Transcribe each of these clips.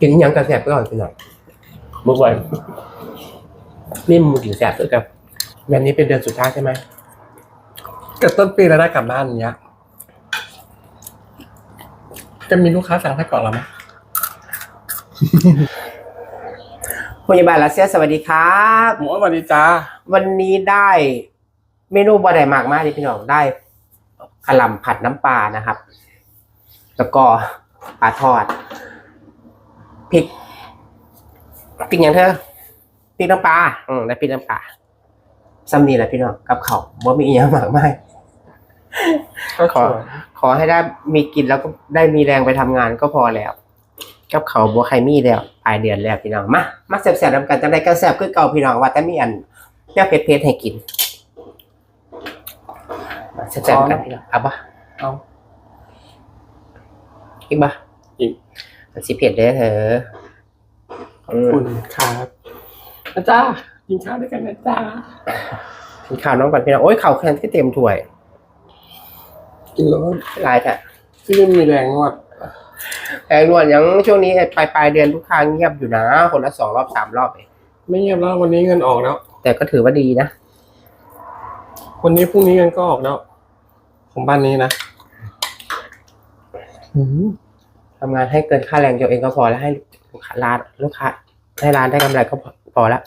กินอิหยังกระแสบไปก่อนพี่น้องเมื่อวันนี่มึงกินแสบด้วยกันวันนี้เป็นเดือนสุดท้ายใช่ไหมเกิดต้นปีแล้วได้กลับบ้านอย่างเงี้ย จะมีลูกค้าสั่งให้ก่อนเราไหมพยาบาลรัสเซียสวัสดีครับหมูสวัสดีจ้าวันนี้ได้เมนูบะไดมากมากเลยพี่น้องได้กะหล่ำผัดน้ำปลานะครับ แล้วก็ปลาทอด พริกพริกอย่างเธอพริกน้ำปลาอืมได้พริกน้ำปลาซ้ำนี่แหละพี่น้องกับเขาวบ่มีอหย่างมากมายก็ขอ ขอให้ได้มีกินแล้วก็ได้มีแรงไปทำงานก็พอแล้ว กับเขาวบัวไข่มีแล้วปลายเดือนแล้วพี่น้องมามาแซ่บๆนำกันจังไดก็แซ่บคือเก่าพี่น้องว่าแต่มีอันแนวเผ็ดๆให้กินมาแซ่บๆกันพี่น้องเอาปะเอาอีกปะอีก มันสิเผ็ดเด้อเธอขอบคุณครับนะจ้ากินข้าวด้วยกันนะจ้ากินข้าวน้องก่อนพี่น้องโอ้ยข้าวแคนที่เต็มถ้วยกินแล้วก็หลายแท้ที่ไม่มีแรงนวดแต่นวดยังช่วงนี้ปลายปลายๆเดือนลูกค้าเงียบอยู่นะคนละสองรอบสามรอบเองไม่เงียบแล้ววันนี้เงินออกแล้ว แต่ก็ถือว่าดีนะวันนี้พรุ่งนี้เงินก็ออกแล้วของบ้านนี้นะ ทำงานให้เกินค่าแรงตัวเองก็พอแล้วให้ลูกค้าร้านลูกค้าให้ร้านได้กำไรก็พอพอแล้ว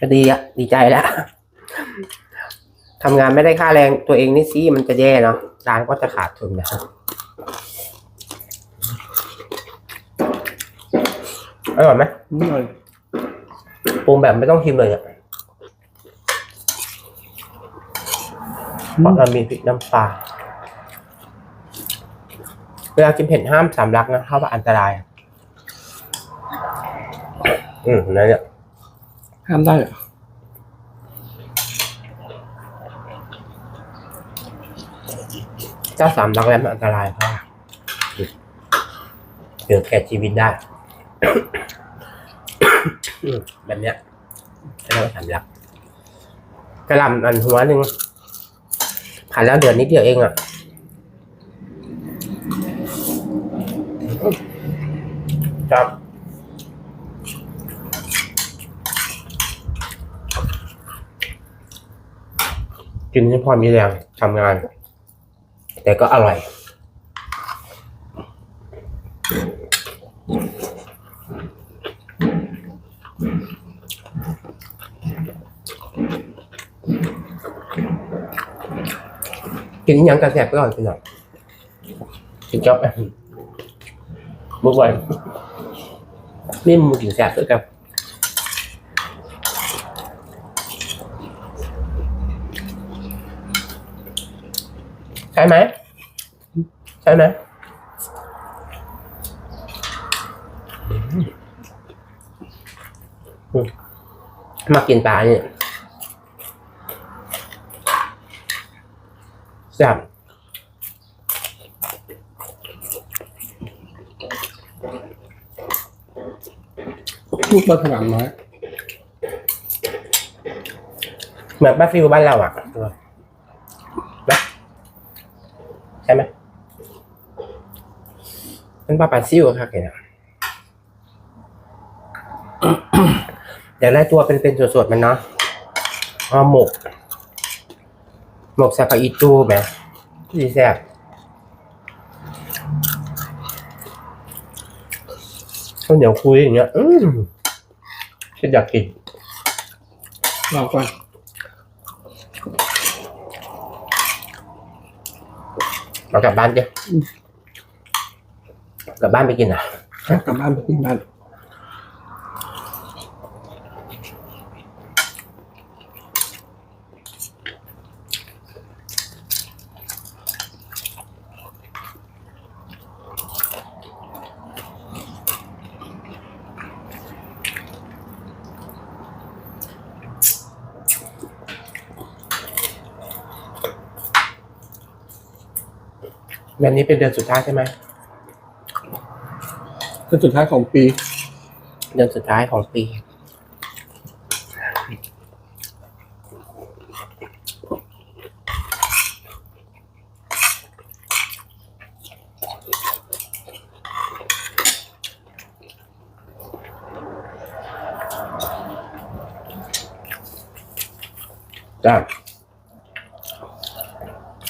ก็ดีอะดีใจแล้วทำงานไม่ได้ค่าแรงตัวเองนี่สิมันจะแย่เนาะร้านก็จะขาดทุนนะครับอร่อยไหมนี่เลยปรุงแบบไม่ต้องชิมเลยอะเพราะเรามีพริกน้ำปลา เวลากินเผ็ดห้ามสำลักนะเพราะว่าอันตราย อืมนั่นเนี่ยห้ามได้เหรอเจ้าสามลักแล้วมันอันตรายเพราะว่าเกิดแก่ชีวิตได้อืมแบบเนี้ยเรียกว่าสามลักกระหลำอันหัวหนึ่งผ่านแล้วเดือนนิดเดียวเองอะ ครับกินให้พอมีแรงทำงาน แต่ก็อร่อยกินยังกระแสบไปก่อนพี่หน่อยกินจ๊อบอะเมื่อวันนี่มึงกินแสบด้ว ยกันใช่ไหมใช่ไหมอืมอืมมากินป ลาเนี่ยแซ่บลูกปลาฉลามน้อยเหมือนปลาฟิวบ้านเราอะนะใช่ไหมเป็นปลาปลาซิวครับเนี่ยเดี๋ยวไล่ตัวเป็นเป็นๆสดๆมันเนาะเอาหมก หมกแซบปลาอีตูไหมดีแซ่บข้าวเหนียวคุยอย่างเงี้ย อืม ฉันอยากกินรอก่อนเรากลับบ้านเดี๋ยวกลับบ้านไปกินอะ กลับบ้านไปกินบ้าน เดือนนี้เป็นเดือนสุดท้ายใช่ไหมเดือนสุดท้ายของปี เดือนสุดท้ายของปี จ้า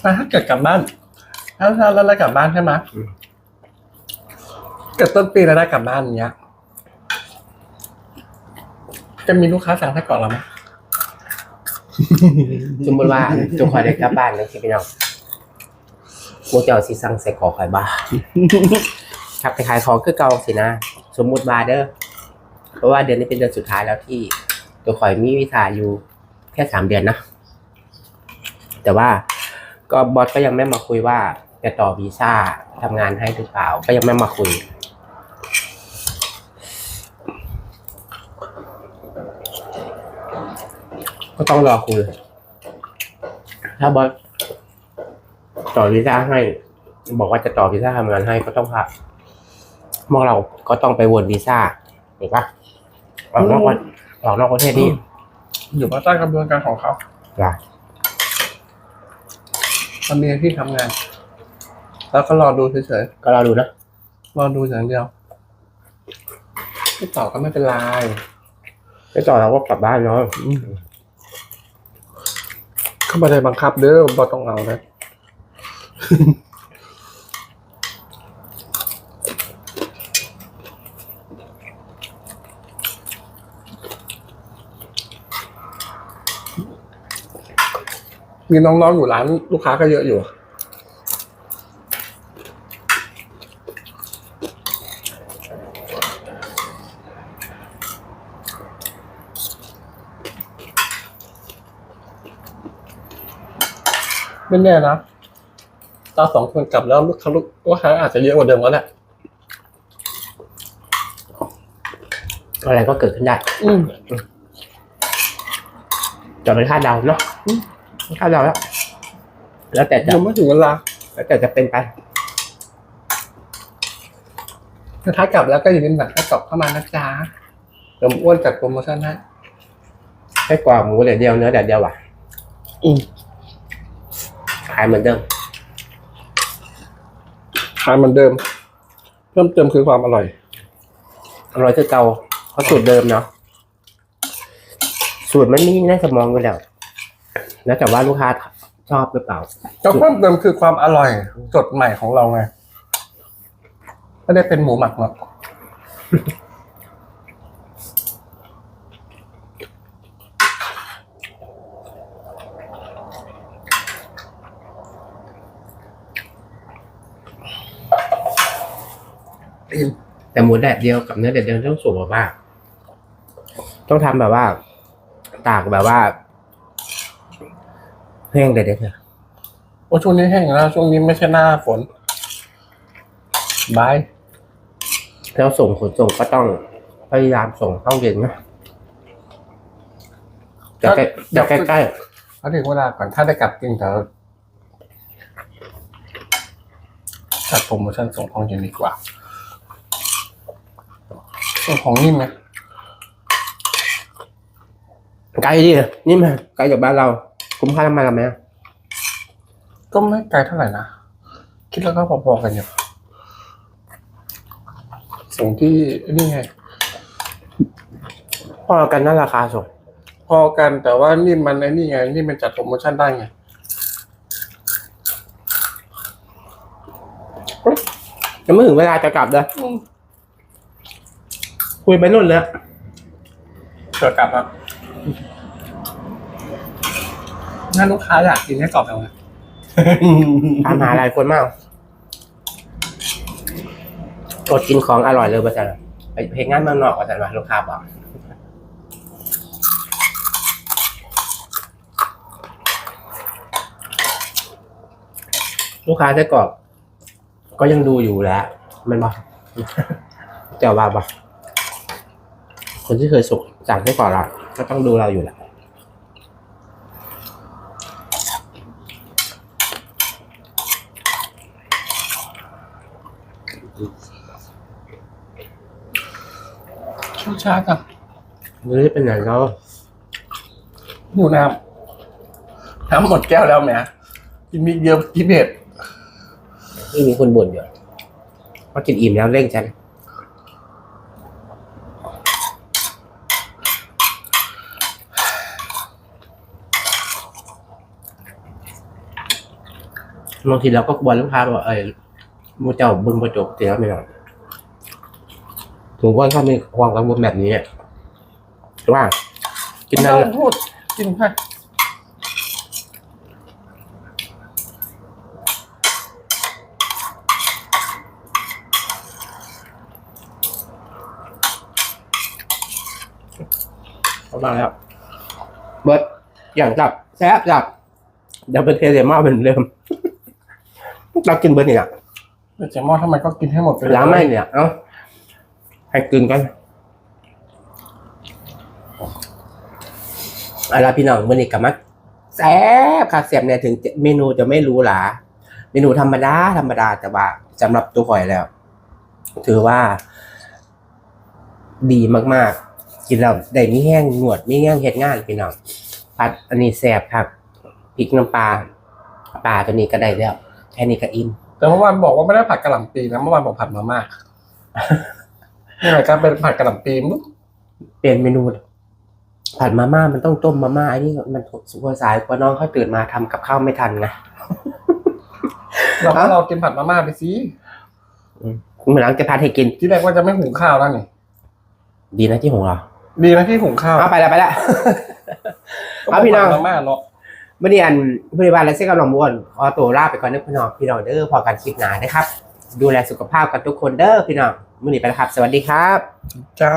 แต่ถ้าเกิดกลับบ้าน ถ้าถ้าแล้วเรากลับบ้านใช่ไหมเกิดต้นปีแล้วได้กลับบ้านอย่างเงี้ย จะมีลูกค้าสั่งไส้กรอกเราไหมสมมติว่าจงคอยได้กลับบ้านเลยสิพี่น้องพวกเจ้าสิสั่งใส่กรอกข่อยบ้าครับไปขายของคือเก่าสินะ สมมุติบาเดอร์เพราะว่าเดือนนี้เป็นเดือนสุดท้ายแล้วที่ ตัวข่อยมีวิชาอยู่แค่สามเดือนนะแต่ว่าก็บอสก็ยังไม่มาคุยว่า จะต่อวีซ่าทำงานให้หรือเปล่า ก็ยังไม่มาคุย ก็ต้องรอคุย ถ้าบอสต่อวีซ่าให้ บอกว่าจะต่อวีซ่าทำงานให้ก็ต้องพาพวกเราก็ต้องไปวนวีซ่าถูกปะออกนอกประออกนอกประเทศนี่อยู่ภายใต้กระบวนการของเขาล่ะมันมีที่ทำงาน แล้วก็รอดูเฉยก็รอดูนะๆรอดูอย่างเดียวไม่ต่อก็ไม่เป็นไรไปต่อเราก็กลับบ้านเนาะเข้ามาได้บังคับเด้อบอต้องเอานะ มีน้องๆอยู่ร้านลูกค้าก็เยอะอยู่ ไม่แน่นะตาสองคนกลับแล้วลูกค้าลูกลูกค้าอาจจะเยอะกว่าเดิมก็ได้อะไรก็เกิดขึ้นได้อืมจะไปคาดเดาเนาะอืมคาดเดาแล้ว แล้วแต่จะยังไม่ถึงเวลาแล้วแต่จะเป็นไปถ้ากลับแล้วก็อย่าลืมบัตรถ้ากลับเข้ามานะจ๊ะเดี๋ยวอ้วนจัดโปรโมชั่นให้ให้กว่าหมูเดี๋ยวเดียวเนื้อเดี๋ยวเดียวว่ะอืม ขายเหมือนเดิม ขายเหมือนเดิม เพิ่มเติมคือความอร่อย อร่อยคือเก่าเพราะสูตรเดิมเนาะสูตรมันไม่ในสมองอยู่แล้ว แล้วแต่ว่าลูกค้าชอบหรือเปล่าก็เพิ่มเติมคือความอร่อยสดใหม่ของเราไงไม่ได้เป็นหมูหมักหรอก แต่หมูแดดเดียวกับเนื้อแดดเดียวต้องสูงมากๆต้องทำแบบว่า ตากแบบว่าแห้งเด็ดๆเถอะโอ้ช่วงนี้แห้งแล้วช่วงนี้ไม่ใช่หน้าฝนบายแล้วส่งขนส่งก็ต้องพยายามส่งเข้าเย็นนะจะใกล้จะใกล้เอาถึงเวลาก่อนถ้าได้กลับจริงเดี๋ยวจัดโปรโมชั่นส่งของเย็นดีกว่าส่ง ของนิ่มไหมๆไกลดินี่มันไกลจากบ้านเราคุ้มค่าน้ำมันเราไหมก็ไม่ไกลเท่าไหร่นะคิดแล้วก็พอๆกันอยู่ส่งที่นี่ไงพอกันนั่นราคาส่งพอกันแต่ว่านี่มันไอ้นี่ไง นี่มันจัดโปรโมชั่นได้ไงยังไม่ถึงเวลาจะกลับเลย คุยไปนู่นเลยเกิดกลับครับน่าลูกค้าอยากกินให้กรอบแล้วไงตามหาหลายคนมากกดกินของอร่อยเลยประจันไปเพลงงานเมืองนอกประจันว่าลูกค้าบอกลูกค้าจะกรอบก็ยังดูอยู่แหล้วมันบอกเจ้าว่าบอก คนที่เคยสุกสั่งให้ก่อนเราก็ต้องดูเราอยู่แหละช่วงช้าจังไม่ได้เป็นไหนแล้วหิวน้ำน้ำหมดแก้วแล้วแหมกินมีเยอะกินเผ็ดไม่มีคนบ่นอยู่พอกินอิ่มแล้วเร่งฉัน บางทีเราก็กลัวลูกค้าว่าเอ้ยมูเจ้าบึงประจบเสียไม่หรอกถึงว่าถ้ามีความกังวลแบบนี้อะว่า กินไม่นั่นต้องพูดกินให้ประมาณแล้วเบิร์ดอย่างจับแซ่บจับเดี๋ยวเป็นเทเลมาเหมือนเดิม เรากินเบิร์ดนี่อะเดี๋ยวเจมอทำไมก็กินให้หมดไปเลยล้างไม่เนี่ย เอ้าให้กินกันอะไรพี่น้องมื่อนี้กับมักแซ่บค่ะแซ่บเนี่ยถึงจะเมนูจะไม่รู้หลาเมนูธรรมดาธรรมดาแต่ว่าสำหรับตัวข่อยแล้ว ถือว่า ดีมากๆ กินแล้วได้มีแห้งหนวดมีแห้งเฮ็ดงานพี่น้องผัดอันนี้แซ่บครับพริกน้ำปลาปลาตัวนี้ก็ได้แล้ว แค่นี้ก็อิ่มแต่เมื่อวานบอกว่าไม่ได้ผัดกะหล่ำปีนะเมื่อวานบอกผัดมาม่านี่รายการเป็นผัดกะหล่ำปีมุ๊บเปลี่ยนเมนูผัดมาม่ามันต้องต้มมาม่าไอ้นี่มันสุกสายกว่าน้องเขาตื่นมาทำกับข้าวไม่ทันไงเราก็เรากินผัดมาม่าไปสิเหมือนหลังจะพาให้กินที่แรกว่าจะไม่หุงข้าวแล้วนี่ดีนะที่ของเราดีนะที่หุงข้าวเอาไปแล้วไปแล้วก็เอาพี่น้องผัดมาม่าเนาะ มื่อนี้อันบริบาลและเส้นกำลังม้วนขอตัวลาไปก่อนเด้อพี่น้องพี่น้องเด้อพอกันคลิปหนานะครับ ดูแลสุขภาพกันทุกคนเด้อพี่น้องมื่อนี้ไปแล้วครับ สวัสดีครับจ้า